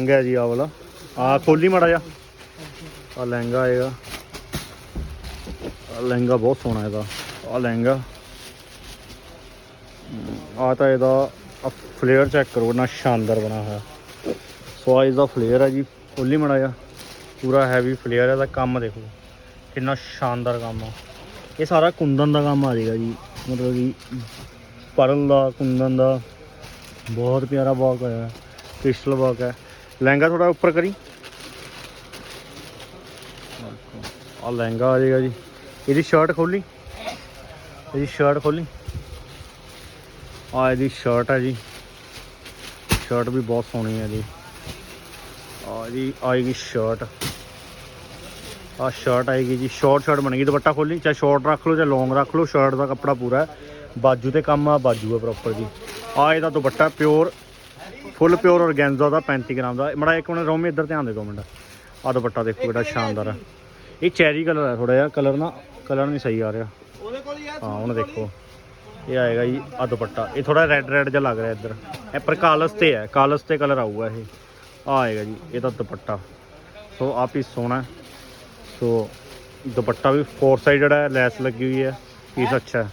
ਲਹਿੰਗਾ ਜੀ ਆ ਵਾਲਾ। ਆ ਖੋਲੀ ਮੜਾ ਜਾ ਆ ਲਹਿੰਗਾ ਆਏਗਾ। ਆ ਲਹਿੰਗਾ ਬਹੁਤ ਸੋਹਣਾ ਇਹਦਾ। ਆ ਲਹਿੰਗਾ। ਆ ਤਾਂ ਇਹਦਾ ਫਲੇਅਰ ਚੈੱਕ ਕਰੋ ਨਾ ਸ਼ਾਨਦਾਰ ਬਣਾ ਹੋਇਆ। ਸੋ ਆ ਇਹਦਾ ਫਲੇਅਰ ਹੈ ਜੀ, ਖੋਲੀ ਮੜਾ ਜਾ ਪੂਰਾ ਹੈਵੀ ਫਲੇਅਰ ਹੈ ਦਾ ਕੰਮ ਦੇਖੋ। ਕਿੰਨਾ ਸ਼ਾਨਦਾਰ ਕੰਮ ਆ। ਇਹ ਸਾਰਾ ਕੁੰਦਨ ਦਾ ਕੰਮ ਆ ਜਾਏਗਾ ਜੀ। ਮਤਲਬ ਕਿ ਪਰਲ ਦਾ, ਕੁੰਦਨ ਦਾ। ਬਹੁਤ ਪਿਆਰਾ ਵਰਕ ਹੋਇਆ। ਕ੍ਰਿਸਟਲ ਵਰਕ ਹੈ। ਲਹਿੰਗਾ ਥੋੜਾ ਉੱਪਰ ਕਰੀ। ਆ ਲਹਿੰਗਾ ਆ ਜਾਏਗਾ ਜੀ। ਇਹਦੀ ਸ਼ਰਟ ਖੋਲੀ। ਇਹਦੀ ਸ਼ਰਟ ਖੋਲੀ। ਆ ਇਹਦੀ ਸ਼ਰਟ ਹੈ ਜੀ। ਸ਼ਰਟ ਵੀ ਬਹੁਤ ਸੋਹਣੀ ਹੈ ਜੀ। ਆ ਜੀ ਆਏਗੀ ਸ਼ਰਟ ਆ ਸ਼ਰਟ ਆਏਗੀ ਜੀ ਸ਼ਾਰਟ ਸ਼ਰਟ ਬਣੇਗੀ ਦੁਪੱਟਾ ਖੋਲੀ। ਚਾਹੇ ਸ਼ਾਰਟ ਰੱਖ ਲਓ, ਚਾਹੇ ਲੌਂਗ ਰੱਖ ਲਓ। ਸ਼ਰਟ ਦਾ ਕੱਪੜਾ ਪੂਰਾ ਹੈ। ਬਾਜੂ ਤੇ ਕੰਮ ਆ, ਬਾਜੂ ਹੈ ਪ੍ਰੋਪਰ ਜੀ। ਆ ਇਹਦਾ ਦੁਪੱਟਾ ਪਿਓਰ ਫੁੱਲ ਪਿਓਰ ਔਰਗੈਂਜ਼ਾ ਦਾ 35 ਗ੍ਰਾਮ ਦਾ। ਮੜਾ ਇੱਕ ਮਿੰਟ ਰੋਮੀ ਇੱਧਰ ਧਿਆਨ ਦੇ ਦੋ ਮਿੰਟ। ਆ ਦੁਪੱਟਾ ਦੇਖੋ ਕਿਹੜਾ ਸ਼ਾਨਦਾਰ ਹੈ ਇਹ ਚੈਰੀ ਕਲਰ ਹੈ ਥੋੜਾ ਜਿਹਾ ਕਲਰ ਨਾ ਕਲਰ ਨਹੀਂ ਸਹੀ ਆ ਰਿਹਾ। ਉਹਦੇ ਕੋਲ ਯਾਰ ਹਾਂ ਹੁਣ ਦੇਖੋ। ਇਹ ਆਏਗਾ ਜੀ ਆ ਦੁਪੱਟਾ। ਇਹ ਥੋੜਾ ਰੈੱਡ ਰੈੱਡ ਜਿਹਾ ਲੱਗ ਰਿਹਾ ਇੱਧਰ। ਇਹ ਪਰ ਕਾਲਸ ਤੇ ਹੈ ਕਾਲਸ ਤੇ ਕਲਰ ਆਊਗਾ ਇਹ। ਆ ਆਏਗਾ ਜੀ ਇਹਦਾ ਦੁਪੱਟਾ। ਸੋ ਆ ਪੀਸ ਸੋਹਣਾ। ਸੋ ਦੁਪੱਟਾ ਵੀ ਫੋਰ ਸਾਈਡਡ ਹੈ ਲੈਸ ਲੱਗੀ ਹੋਈ ਹੈ। ਪੀਸ ਅੱਛਾ ਹੈ।